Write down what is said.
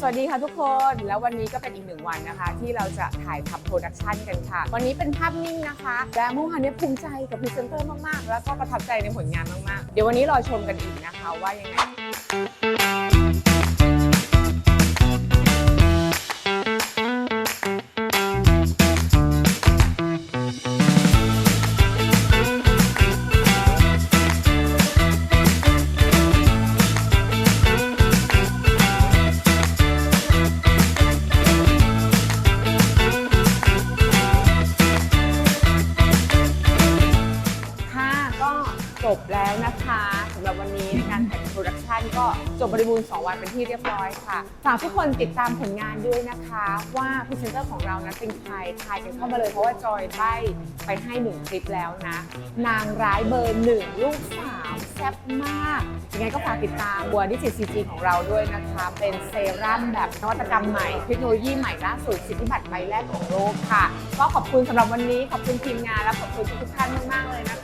สวัสดีค่ะทุกคน แล้ววันนี้ก็เป็นอีกหนึ่งวันนะคะ ที่เราจะถ่ายทำโปรดักชันกันค่ะ วันนี้เป็นภาพนิ่งนะคะ และเมื่อวานนี้ภูมิใจกับพรีเซนเตอร์มาก ๆ แล้วก็ประทับใจในผลงานมาก ๆ เดี๋ยววันนี้รอชมกันอีกนะคะว่ายังไง จบแล้วนะคะสำหรับวันนี้ในการถ่ายโปรดักชันก็จบบริบูรณ์2วันเป็นที่เรียบร้อยค่ะฝากทุกคนติดตามผลงานด้วยนะคะ ว่าพรีเซนเตอร์ของเรานั้นเป็นใครทายกันเข้ามาเลยเพราะว่าจอยใบไปให้หนึ่งคลิปแล้วนะ นางร้ายเบอร์หนึ่งลูกสาวแซ่บมากยังไงก็ฝากติดตามบัวดิจิตซีจีของเราด้วยนะคะ เป็นเซรั่มแบบนวัตกรรมใหม่เทคโนโลยีใหม่ล่าสุดสิทธิบัตรใบแรกของโลกค่ะ ก็ขอบคุณสำหรับวันนี้ขอบคุณทีมงานและขอบคุณทุกท่านมากๆเลยนะคะ